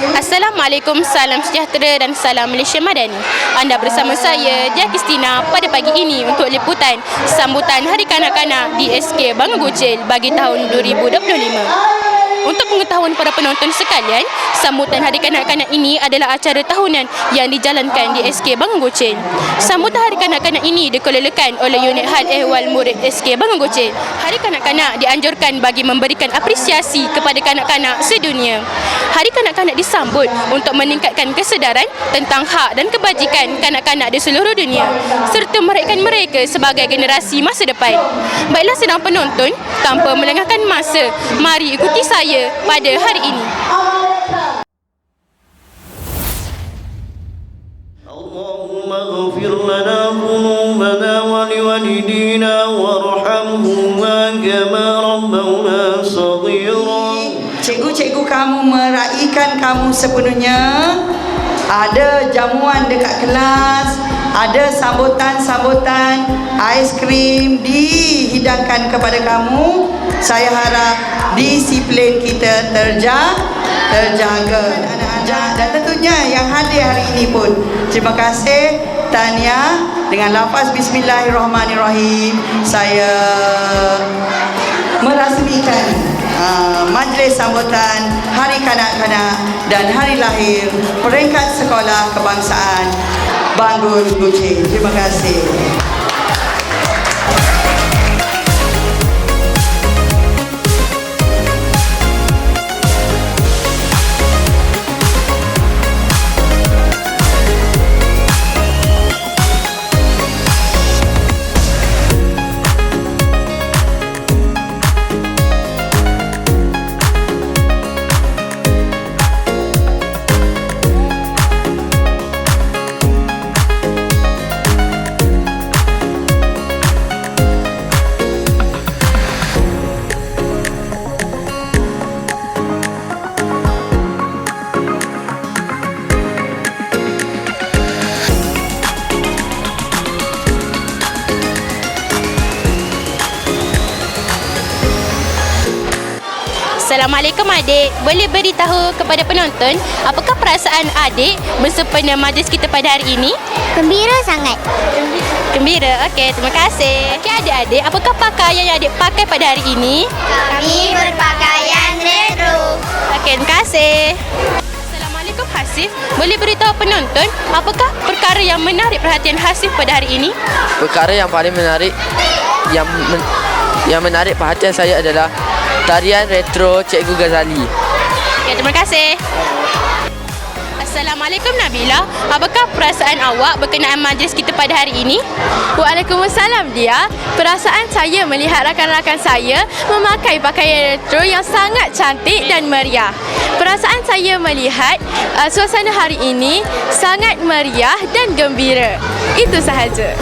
Assalamualaikum, salam sejahtera dan salam Malaysia Madani. Anda bersama saya, Dia Kristina pada pagi ini untuk liputan sambutan Hari Kanak-Kanak di SK Bangun Gocil bagi tahun 2025. Untuk pengetahuan para penonton sekalian, sambutan Hari Kanak-Kanak ini adalah acara tahunan yang dijalankan di SK Bangun Gocil. Sambutan Hari Kanak-Kanak ini dikelolakan oleh Unit Hal Ehwal Murid SK Bangun Gocil. Hari Kanak-Kanak dianjurkan bagi memberikan apresiasi kepada kanak-kanak sedunia. Hari Kanak-Kanak disambut untuk meningkatkan kesedaran tentang hak dan kebajikan kanak-kanak di seluruh dunia serta meraikan mereka sebagai generasi masa depan. Baiklah sedang penonton, tanpa melengahkan masa, mari ikuti saya pada hari ini. اللهم اغفر لنا ذنوبنا ولوالدينا وارحمهما كما ربونا صغيرا Cikgu-cikgu kamu meraihkan kamu sepenuhnya. Ada jamuan dekat kelas, ada sambutan-sambutan, aiskrim dihidangkan kepada kamu. Saya harap disiplin kita terja terjaga anak-anak dan tentunya yang hadir hari ini pun. Terima kasih Tania dengan lafaz bismillahirrahmanirrahim saya merasmikan uh, majlis sambutan Hari Kanak-Kanak dan Hari Lahir peringkat sekolah kebangsaan Bangun Gucci. Terima kasih. Assalamualaikum adik. Boleh beritahu kepada penonton apakah perasaan adik bersempena majlis kita pada hari ini? Gembira sangat. Gembira. Okey, terima kasih. Okey adik-adik, apakah pakaian yang adik pakai pada hari ini? Kami berpakaian retro. Okey, terima kasih. Assalamualaikum Hasif. Boleh beritahu penonton apakah perkara yang menarik perhatian Hasif pada hari ini? Perkara yang paling menarik yang men, yang menarik perhatian saya adalah tarian retro Cikgu Ghazali. Okey, terima kasih. Assalamualaikum Nabila. Apakah perasaan awak berkenaan majlis kita pada hari ini? Waalaikumsalam dia. Perasaan saya melihat rakan-rakan saya memakai pakaian retro yang sangat cantik dan meriah. Perasaan saya melihat uh, suasana hari ini sangat meriah dan gembira. Itu sahaja.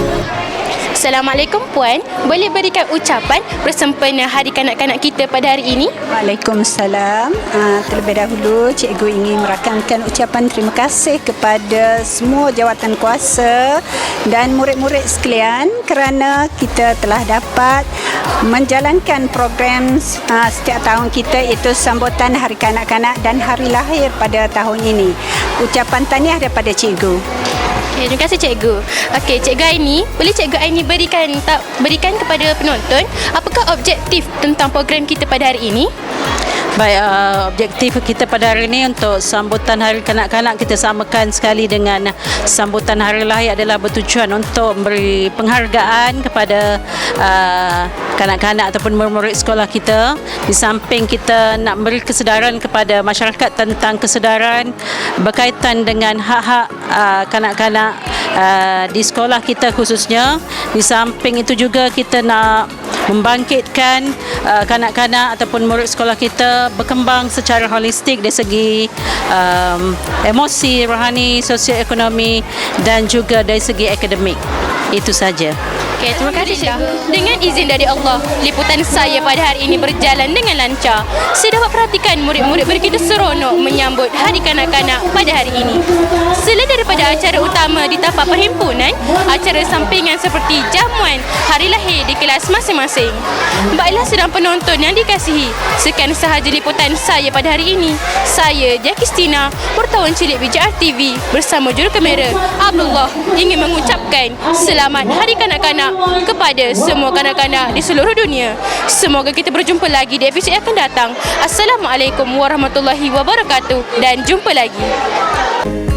Assalamualaikum Puan. Boleh berikan ucapan bersempena Hari Kanak-Kanak kita pada hari ini? Waalaikumsalam. Uh, terlebih dahulu cikgu ingin merakamkan ucapan terima kasih kepada semua jawatan kuasa dan murid-murid sekalian kerana kita telah dapat menjalankan program uh, setiap tahun kita iaitu sambutan Hari Kanak-Kanak dan Hari Lahir pada tahun ini. Ucapan tahniah daripada cikgu. Okay, terima kasih cikgu. Okey, cikgu Aini, boleh cikgu Aini berikan tak berikan kepada penonton apakah objektif tentang program kita pada hari ini? Baik, uh, objektif kita pada hari ini untuk sambutan Hari Kanak-Kanak kita samakan sekali dengan sambutan Hari Lahir adalah bertujuan untuk memberi penghargaan kepada uh, kanak-kanak ataupun murid-murid sekolah kita. Di samping kita nak beri kesedaran kepada masyarakat tentang kesedaran berkaitan dengan hak-hak uh, kanak-kanak uh, di sekolah kita khususnya. Di samping itu juga kita nak membangkitkan uh, kanak-kanak ataupun murid sekolah kita berkembang secara holistik dari segi um, emosi, rohani, sosioekonomi dan juga dari segi akademik. Itu saja. Okey, terima kasih cikgu. Dengan izin dari Allah, liputan saya pada hari ini berjalan dengan lancar. Sudah dapat perhatikan murid-murid begitu seronok menyambut Hari Kanak-Kanak pada hari ini. Selain daripada acara utama di tapak perhimpunan, acara sampingan seperti jamuan hari lahir kelas masing-masing. Baiklah sedang penonton yang dikasihi, sekian sahaja liputan saya pada hari ini. Saya Jackie Stina, wartawan cilik BJR TV bersama juru kamera Abdullah ingin mengucapkan selamat Hari Kanak-Kanak kepada semua kanak-kanak di seluruh dunia. Semoga kita berjumpa lagi di episod yang akan datang. Assalamualaikum warahmatullahi wabarakatuh dan jumpa lagi.